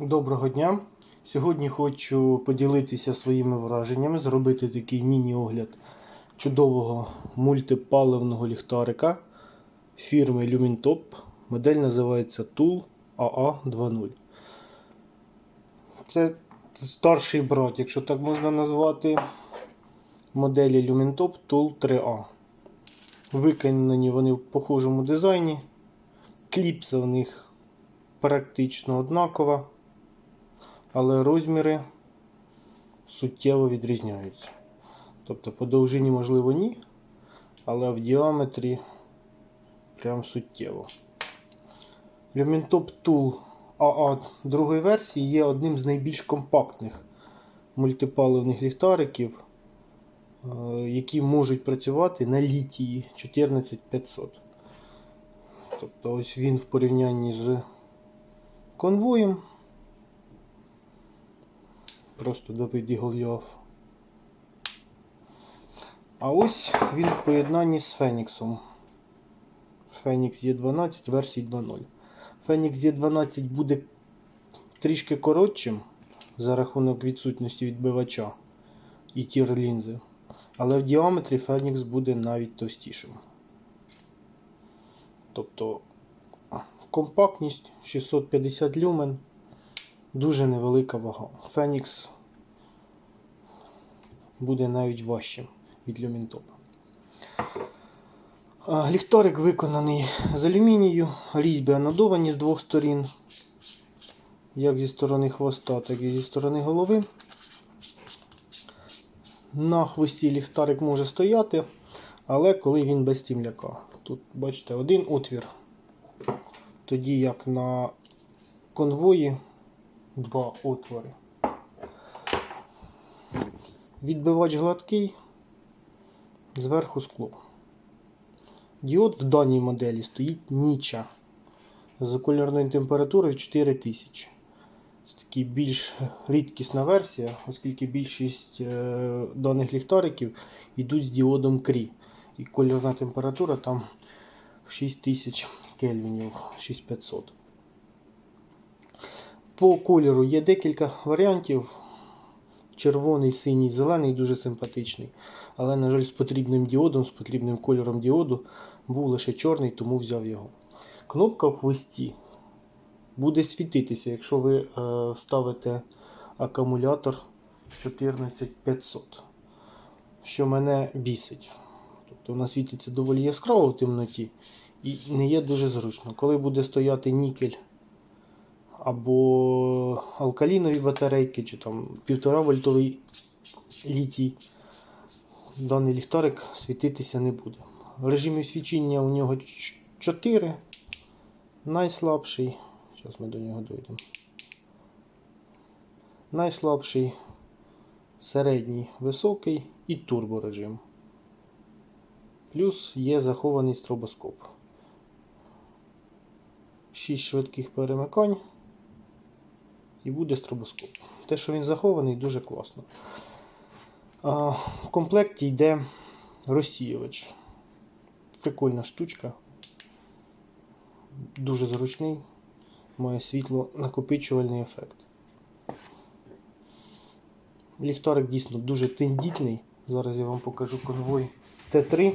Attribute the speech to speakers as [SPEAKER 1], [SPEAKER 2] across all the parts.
[SPEAKER 1] Доброго дня! Сьогодні хочу поділитися своїми враженнями, зробити такий міні-огляд чудового мультипаливного ліхтарика фірми Lumintop. Модель називається Tool AA20. Це старший брат, якщо так можна назвати, моделі Lumintop Tool 3A. Виконані вони в похожому дизайні. Кліпса в них практично однакова, але розміри суттєво відрізняються. Тобто по довжині, можливо, ні, але в діаметрі прям суттєво. Lumintop Tool AA другої версії є одним з найбільш компактних мультипаливних ліхтариків, е, які можуть працювати на літії 14500. Тобто ось він в порівнянні з конвоєм. Просто Давид і Голіаф. А ось він в поєднанні з Феніксом. Фенікс Є12 версії 2.0. Фенікс Є12 буде трішки коротшим за рахунок відсутності відбивача і тір лінзи. Але в діаметрі Фенікс буде навіть товстішим. Тобто компактність 650 люмен, дуже невелика вага. Фенікс буде навіть важчим від люмінтопа. Ліхтарик виконаний з алюмінію, різьби анодовані з двох сторін, як зі сторони хвоста, так і зі сторони голови. На хвості ліхтарик може стояти, але коли він без тімляка. Тут, бачите, один отвір. Тоді як на конвої два отвори. Відбивач гладкий, зверху скло. Діод в даній моделі стоїть ніча з кольорною температурою 4000. Це такий більш рідкісна версія, оскільки більшість е, даних ліхтариків йдуть з діодом крі. І кольорна температура там 6000 кельвінів, 6500. По кольору є декілька варіантів. Червоний, синій, зелений дуже симпатичний. Але, на жаль, з потрібним діодом, з потрібним кольором діоду був лише чорний, тому взяв його. Кнопка в хвості буде світитися, якщо ви е, ставите акумулятор 14500, що мене бісить. Тобто вона світиться доволі яскраво в темноті і не є дуже зручно. Коли буде стояти нікель або алкалінові батарейки, чи там 1,5 вольтовий літій, даний ліхтарик світитися не буде. Режимів свічення у нього 4. Найслабший. Зараз ми до нього дійдемо. Найслабший, середній, високий і турборежим. Плюс є захований стробоскоп. 6 швидких перемикань і буде стробоскоп. Те, що він захований, дуже класно. А, в комплекті йде розсіювач. Прикольна штучка. Дуже зручний, має світло накопичувальний ефект. Ліхтарик дійсно дуже тендітний. Зараз я вам покажу конвой Т3.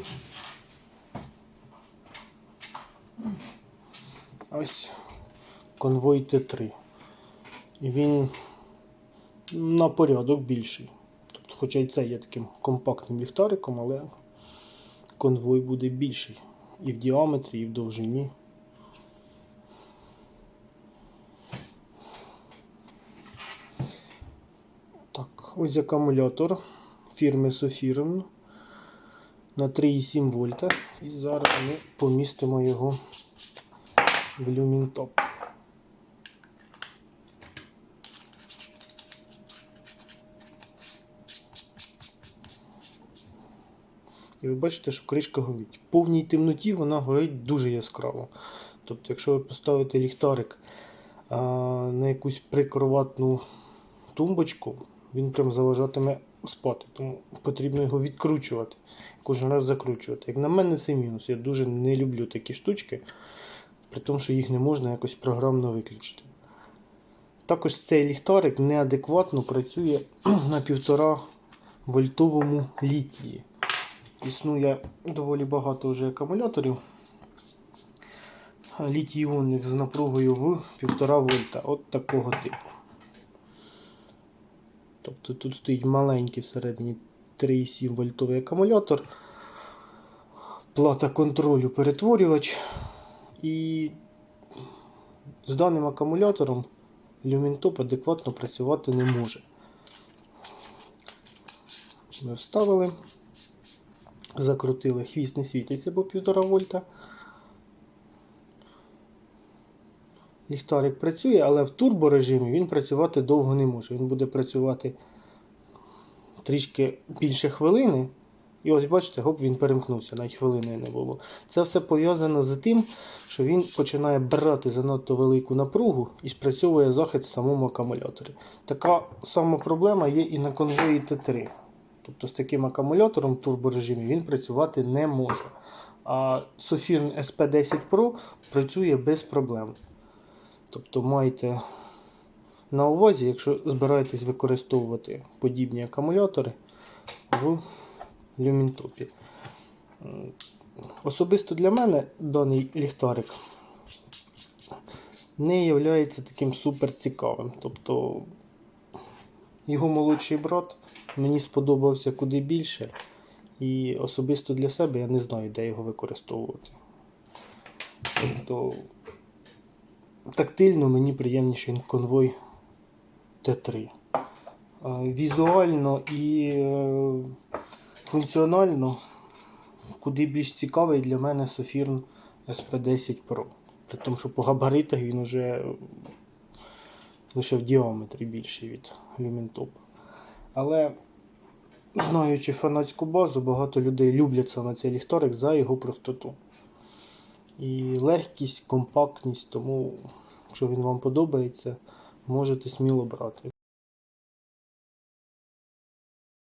[SPEAKER 1] Ось конвой Т3. І він на порядок більший. Тобто, хоча і це є таким компактним ліхтариком, але конвой буде більший. І в діаметрі, і в довжині. Так, ось акумулятор фірми Sofirm на 3,7 вольта. І зараз ми помістимо його в люмінтоп. І ви бачите, що кришка горить. В повній темноті вона горить дуже яскраво. Тобто, якщо ви поставите ліхтарик а, на якусь прикроватну тумбочку, він прям заважатиме спати. Тому потрібно його відкручувати. Кожен раз закручувати. Як на мене, це мінус. Я дуже не люблю такі штучки, при тому, що їх не можна якось програмно виключити. Також цей ліхтарик неадекватно працює на 1,5 вольтовому літії. Існує доволі багато вже акумуляторів літій-іонних з напругою в 1,5 вольта. От такого типу. Тобто тут стоїть маленький всередині 3,7 вольтовий акумулятор, плата контролю перетворювач. І з даним акумулятором люмінтоп адекватно працювати не може. Ми вставили, закрутили, хвіст не світиться, бо 1,5 вольта. Ліхтарик працює, але в турборежимі він працювати довго не може. Він буде працювати трішки більше хвилини. І ось бачите, гоп, він перемкнувся, навіть хвилини не було. Це все пов'язано з тим, що він починає брати занадто велику напругу і спрацьовує захист в самому акумуляторі. Така сама проблема є і на конвої Т3. Тобто з таким акумулятором в турборежимі він працювати не може. А Sofirn SP10 Pro працює без проблем. Тобто маєте на увазі, якщо збираєтесь використовувати подібні акумулятори в люмінтопі. Особисто для мене даний ліхтарик не є таким супер цікавим. Тобто його молодший брат мені сподобався куди більше. І особисто для себе я не знаю, де його використовувати. Тобто тактильно мені приємніший конвой Т3. Е, Візуально і е, функціонально куди більш цікавий для мене Sofirn SP10 Pro. При тому, що по габаритах він уже лише в діаметрі більший від Lumentop. Але знаючи фанатську базу, багато людей люблять саме цей ліхтарик за його простоту. І легкість, компактність, тому, якщо він вам подобається, можете сміло брати.